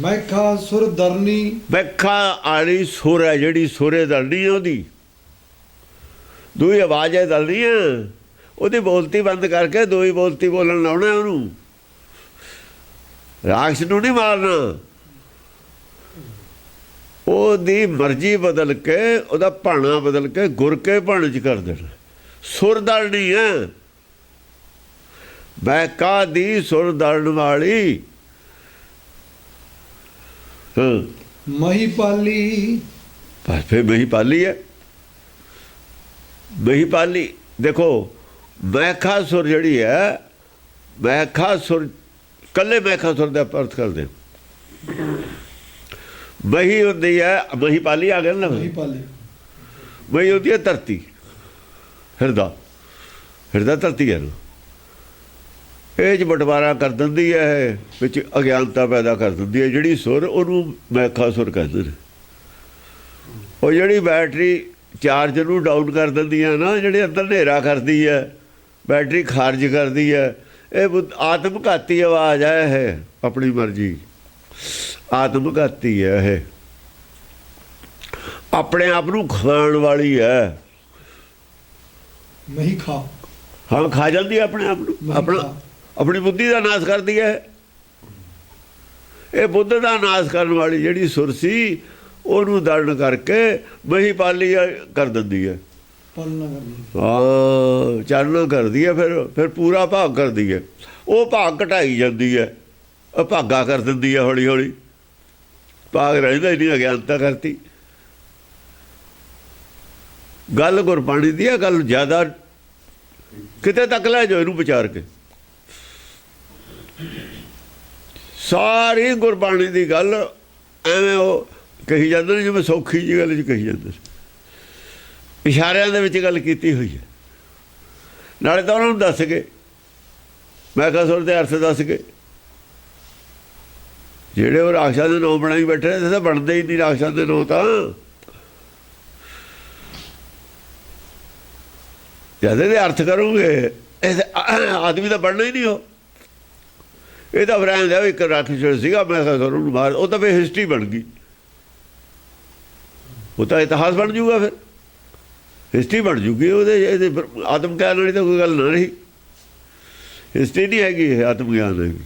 ਮੈਖਾ ਸੁਰ ਦਰਨੀ। ਮੈਖਾ ਆਲੀ ਸੁਰ ਹੈ ਜਿਹੜੀ ਸੁਰੇ ਦਲਣੀ ਹੈ ਉਹਦੀ। ਦੂਈ ਆਵਾਜ਼ ਹੈ ਦਲਣੀ ਹੈ। ਉਹਦੀ ਬੋਲਤੀ ਬੰਦ ਕਰਕੇ ਦੋਈ ਬੋਲਤੀ ਬੋਲਣ ਲਾਉਣਾ ਉਹਨੂੰ। ਰਾਖਸ਼ ਨੂੰ ਨਹੀਂ ਮਾਰਨਾ। ਉਹਦੀ ਮਰਜ਼ੀ ਬਦਲ ਕੇ, ਉਹਦਾ ਭਾਣਾ ਬਦਲ ਕੇ ਗੁਰ ਕੇ ਭਾਣੇ ਚ ਕਰ ਦੇਣਾ। ਸੁਰ ਦਲਣੀ ਹੈ। ਬੈਕਾ ਦੀ ਸੁਰ ਦਲਣ ਵਾਲੀ ਹਾਂ ਮਹੀ ਪਾਲੀ ਬਸ ਫਿਰ ਮਹੀ ਪਾਲੀ ਹੈ। ਮਹੀ ਪਾਲੀ ਦੇਖੋ ਮੈਖਾ ਸੁਰ ਜਿਹੜੀ ਹੈ ਮੈਖਾ ਸੁਰ ਕੱਲੇ ਮੈਖਾ ਸੁਰ ਦਾ ਅਰਥ ਕਰਦੇ ਮਹੀ ਹੁੰਦੀ ਹੈ ਮਹੀ ਪਾਲੀ ਆ ਗਿਆ ਨਾ। ਮਹੀ ਪਾਲੀ ਮਹੀ ਹੁੰਦੀ ਹੈ ਧਰਤੀ। ਹਿਰਦਾ। ਹਿਰਦਾ ਧਰਤੀ ਹੈ ਨਾ ਇਹ ਚ ਬਟਵਾਰਾ ਕਰ ਦਿੰਦੀ ਹੈ ਇਹ, ਵਿੱਚ ਅਗਿਆਨਤਾ ਪੈਦਾ ਕਰ ਦਿੰਦੀ ਹੈ ਜਿਹੜੀ ਸੁਰ ਉਹਨੂੰ ਮੈਖਾ ਸੁਰ ਕਹਿੰਦੇ ਨੇ। ਉਹ ਜਿਹੜੀ ਬੈਟਰੀ ਚਾਰਜ ਨੂੰ ਡਾਊਨ ਕਰ ਦਿੰਦੀ ਹੈ ਨਾ ਜਿਹੜੇ ਅੰਦਰ ਹਨੇਰਾ ਕਰਦੀ ਹੈ ਬੈਟਰੀ ਖਾਰਜ ਕਰਦੀ ਹੈ ਇਹ ਬੁੱਧ- ਆਤਮਘਾਤੀ ਆਵਾਜ਼ ਹੈ ਇਹ ਆਪਣੀ ਮਰਜ਼ੀ। ਆਤਮਘਾਤੀ ਹੈ ਇਹ। ਆਪਣੇ ਆਪ ਨੂੰ ਖਾਣ ਵਾਲੀ ਹੈ ਮਹੀ ਖਾ। ਹਾਂ ਖਾ ਜਾਂਦੀ ਆਪਣੇ ਆਪ ਨੂੰ? ਆਪਣਾ। ਆਪਣੀ ਬੁੱਧੀ ਦਾ ਨਾਸ਼ ਕਰਦੀ ਹੈ। ਇਹ ਬੁੱਧ ਦਾ ਨਾਸ਼ ਕਰਨ ਵਾਲੀ ਜਿਹੜੀ ਸੁਰ ਸੀ ਉਹਨੂੰ ਦਰਣ ਕਰਕੇ ਮਹੀ ਪਾਲੀ ਕਰ ਦਿੰਦੀ ਹੈ। ਹਾਂ। ਚਾਨਣਾ ਕਰਦੀ ਹੈ ਫਿਰ ਫਿਰ ਪੂਰਾ ਭਾਗ ਕਰਦੀ ਹੈ। ਉਹ ਭਾਗ ਘਟਾਈ ਜਾਂਦੀ ਹੈ। ਉਹ ਭਾਗਾ ਕਰ ਦਿੰਦੀ ਹੈ ਹੌਲੀ ਹੌਲੀ ਭਾਗ ਰਹਿੰਦਾ ਹੀ ਨਹੀਂ ਅਗਿਆਨਤਾ ਕਰਤੀ। ਗੱਲ ਗੁਰਬਾਣੀ ਦੀ ਹੈ ਗੱਲ ਜ਼ਿਆਦਾ ਕਿਤੇ ਤੱਕ ਲੈ ਜਾਓ ਇਹਨੂੰ ਵਿਚਾਰ ਕੇ। ਸਾਰੀ ਗੁਰਬਾਣੀ ਦੀ ਗੱਲ ਐਵੇਂ ਉਹ ਕਹੀ ਜਾਂਦੇ ਨੇ ਜਿਵੇਂ ਸੌਖੀ ਜੀ ਗੱਲ ਚ ਕਹੀ ਜਾਂਦੇ ਨੇ। ਇਸ਼ਾਰਿਆਂ ਦੇ ਵਿੱਚ ਗੱਲ ਕੀਤੀ ਹੋਈ ਹੈ। ਨਾਲੇ ਤਾਂ ਉਹਨਾਂ ਨੂੰ ਦੱਸ ਗਏ। ਮੈਂ ਕਿਹਾ ਸੁਰ ਦੇ ਅਰਥ ਦੱਸ ਗਏ। ਜਿਹੜੇ ਉਹ ਰਾਖਸ਼ਾਂ ਦੇ ਨਾਂ ਬਣਾਈ ਬੈਠੇ ਨੇ ਤਾਂ ਬਣਦੇ ਹੀ ਨਹੀਂ ਰਾਖਸ਼ਾਂ ਦੇ ਨਾਂ ਤਾਂ। ਜਦ ਇਹਦੇ ਅਰਥ ਕਰੋਗੇ ਆਦਮੀ ਤਾਂ ਬਣਨਾ ਹੀ ਨਹੀਂ ਹੋ ਇਹ ਤਾਂ ਫਰੈਂਡ ਹੈ ਵੀ ਇੱਕ ਰਾਖਸ਼ ਸੀਗਾ, ਮੈਂ ਕਿਹਾ ਸੁਰ ਨੂੰ ਮਾਰ ਉਹ ਤਾਂ ਫੇ ਹਿਸਟਰੀ ਬਣ ਗਈ। ਉਹ ਤਾਂ ਇਤਿਹਾਸ ਬਣ ਜੂਗਾ ਫਿਰ। ਹਿਸਟਰੀ ਬਣ ਜੂਗੀ, ਉਹਦੇ, ਇਹਦੇ ਆਤਮ ਗਿਆਨ ਵਾਲੀ ਤਾਂ ਕੋਈ ਗੱਲ ਨਾ ਰਹੀ। ਹਿਸਟਰੀ ਨਹੀਂ ਹੈਗੀ, ਇਹ ਆਤਮ ਗਿਆਨ ਹੈਗੀ।